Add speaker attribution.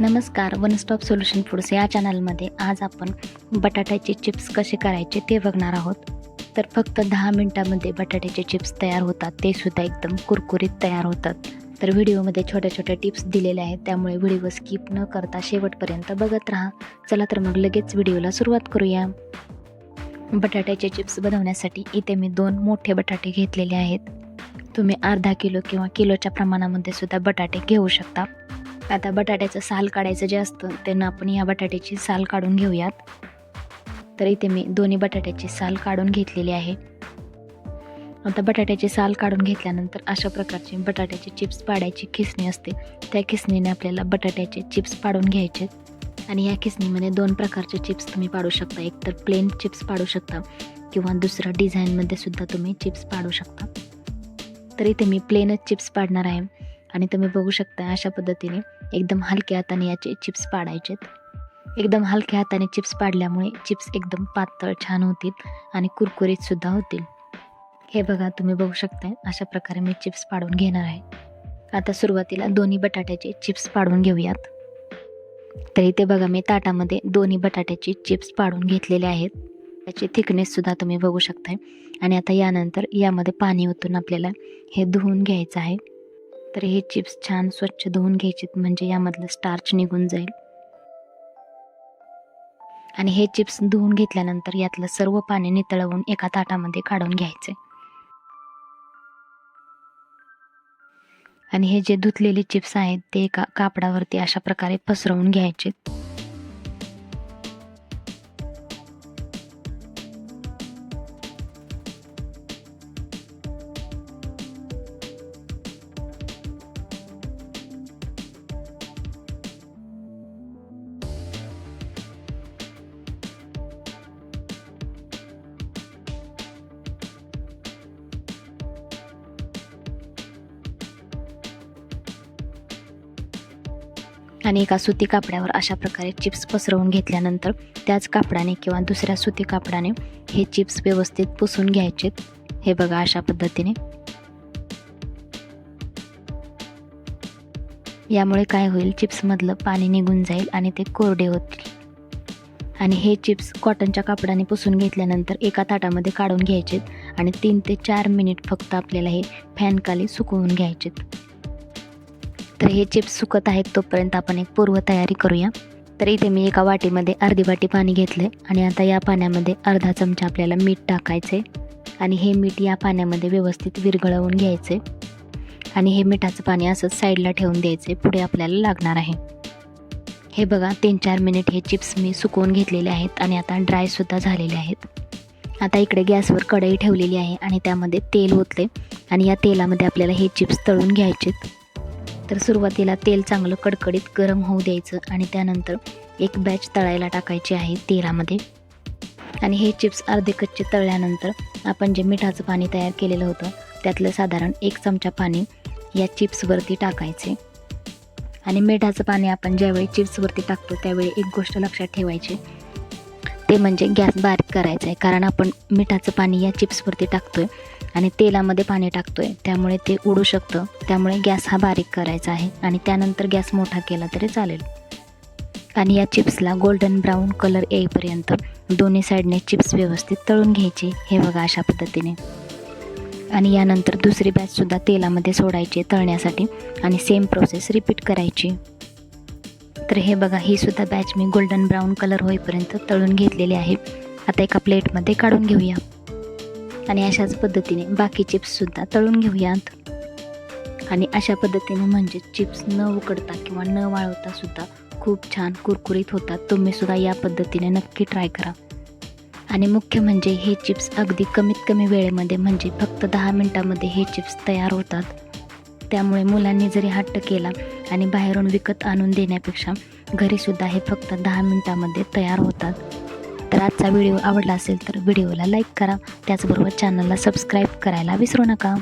Speaker 1: नमस्कार one stop solution foods या चॅनलमध्ये आज आपण बटाट्याचे चिप्स कसे करायचे ते बघणार आहोत. तर फक्त दहा मिनटामध्ये बटाट्याचे चिप्स तयार होतात ते सुद्धा एकदम कुरकुरीत तयार होतात. तर व्हिडिओमध्ये छोट्या छोट्या टिप्स दिलेल्या आहेत त्यामुळे व्हिडिओ स्किप न करता शेवटपर्यंत बघत राहा. चला तर मग लगेच व्हिडिओला सुरुवात करूया. बटाट्याचे चिप्स बनवण्यासाठी इथे मी दोन मोठे बटाटे घेतलेले आहेत. तुम्ही अर्धा किलो किंवा किलोच्या प्रमाणामध्ये सुद्धा बटाटे घेऊ शकता. आता बटाट्याचं साल काढायचं जे असतं त्यांना आपण या बटाट्याची साल काढून घेऊयात. तर इथे मी दोन्ही बटाट्याची साल काढून घेतलेली आहे. आता बटाट्याची साल काढून घेतल्यानंतर अशा प्रकारची बटाट्याची चिप्स पाडायची खिसणी असते. त्या खिसणीने आपल्याला बटाट्याचे चिप्स पाडून घ्यायचे. आणि या खिसणीमध्ये दोन प्रकारचे चिप्स तुम्ही पाडू शकता. एक तर प्लेन चिप्स पाडू शकता किंवा दुसरं डिझाईनमध्ये सुद्धा तुम्ही चिप्स पाडू शकता. तर इथे मी प्लेनच चिप्स पाडणार आहे. आणि तुम्ही बघू शकता अशा पद्धतीने एकदम हलक्या हाताने याचे चिप्स पाडायचेत. एकदम हलक्या हाताने चिप्स पाडल्यामुळे चिप्स एकदम पातळ छान होतील आणि कुरकुरीतसुद्धा होतील. हे बघा तुम्ही बघू शकताय अशा प्रकारे मी चिप्स पाडून घेणार आहे. आता सुरुवातीला दोन्ही बटाट्याचे चिप्स पाडून घेऊयात. तर इथे बघा मी ताटामध्ये दोन्ही बटाट्याचे चिप्स पाडून घेतलेले आहेत. त्याची थिकनेससुद्धा तुम्ही बघू शकताय. आणि आता यानंतर यामध्ये पाणी ओतून आपल्याला हे धुवून घ्यायचं आहे. तर हे चिप्स छान स्वच्छ धुवून घ्यायचे म्हणजे यामधलं स्टार्च निघून जाईल. आणि हे चिप्स धुवून घेतल्यानंतर यातलं सर्व पाणी नितळवून एका ताटामध्ये काढून घ्यायचे. आणि हे जे धुतलेले चिप्स आहेत ते एका कापडावरती अशा प्रकारे पसरवून घ्यायचे आणि एका सुती कापड्यावर अशा प्रकारे चिप्स पसरवून घेतल्यानंतर त्याच कापडाने किंवा दुसऱ्या सुती कापडाने हे चिप्स व्यवस्थित पुसून घ्यायचेत हे बघा अशा पद्धतीने. यामुळे काय होईल चिप्समधलं पाणी निघून जाईल आणि ते कोरडे होतील. आणि हे चिप्स कॉटनच्या कापडाने पुसून घेतल्यानंतर एका ताटामध्ये काढून घ्यायचेत आणि तीन ते चार मिनिट फक्त आपल्याला हे फॅनखाली सुकवून घ्यायचेत. तर हे चिप्स सुकत आहेत तोपर्यंत आपण एक पूर्वतयारी करूया. तर इथे मी एका वाटीमध्ये अर्धी वाटी पाणी घेतले आणि आता या पाण्यामध्ये अर्धा चमचा आपल्याला मीठ टाकायचे आणि हे मीठ या पाण्यामध्ये व्यवस्थित विरघळवून घ्यायचे आणि हे मिठाचं पाणी असंच साईडला ठेवून द्यायचे पुढे आपल्याला लागणार आहे. हे बघा तीन चार मिनिट हे चिप्स मी सुकवून घेतलेले आहेत आणि आता ड्रायसुद्धा झालेले आहेत. आता इकडे गॅसवर कढई ठेवलेली आहे आणि त्यामध्ये तेल ओतले आणि या तेलामध्ये आपल्याला हे चिप्स तळून घ्यायचेत. तर सुरुवातीला तेल चांगलं कडकडीत गरम होऊ द्यायचं आणि त्यानंतर एक बॅच तळायला टाकायची आहे तेलामध्ये. आणि हे चिप्स अर्धे कच्चे तळल्यानंतर आपण जे मिठाचं पाणी तयार केलेलं होतं त्यातलं साधारण एक चमचा पाणी या चिप्सवरती टाकायचे. आणि मिठाचं पाणी आपण ज्यावेळी चिप्सवरती टाकतो त्यावेळी एक गोष्ट लक्षात ठेवायची. ते म्हणजे गॅस बारीक करायचं आहे कारण आपण मिठाचं पाणी या चिप्सवरती टाकतो आहे आणि तेलामध्ये पाणी टाकतोय. त्यामुळे ते उडू शकतं. त्यामुळे गॅस हा बारीक करायचा आहे आणि त्यानंतर गॅस मोठा केला तरी चालेल. आणि या चिप्सला गोल्डन ब्राऊन कलर येईपर्यंत दोन्ही साईडने चिप्स व्यवस्थित तळून घ्यायचे. हे बघा अशा पद्धतीने. आणि यानंतर दुसरी बॅचसुद्धा तेलामध्ये सोडायची तळण्यासाठी आणि सेम प्रोसेस रिपीट करायची. तर हे बघा ही सुद्धा बॅच मी गोल्डन ब्राऊन कलर होईपर्यंत तळून घेतलेली आहे. आता एका प्लेटमध्ये काढून घेऊया. आणि अशाच पद्धतीने बाकी चिप्ससुद्धा तळून घेऊयात. आणि अशा पद्धतीने म्हणजे चिप्स न उकडता किंवा न वाळवता सुद्धा खूप छान कुरकुरीत होतात. तुम्ही सुद्धा या पद्धतीने नक्की ट्राय करा. आणि मुख्य म्हणजे हे चिप्स अगदी कमीत कमी वेळेमध्ये म्हणजे फक्त दहा मिनटामध्ये हे चिप्स तयार होतात. त्यामुळे मुलांनी जरी हट्ट केला आणि बाहेरून विकत आणून देण्यापेक्षा घरीसुद्धा हे फक्त दहा मिनटामध्ये तयार होतात. तर आजचा व्हिडिओ आवडला असेल तर व्हिडिओला लाईक करा. त्याचबरोबर चॅनलला सबस्क्राईब करायला विसरू नका.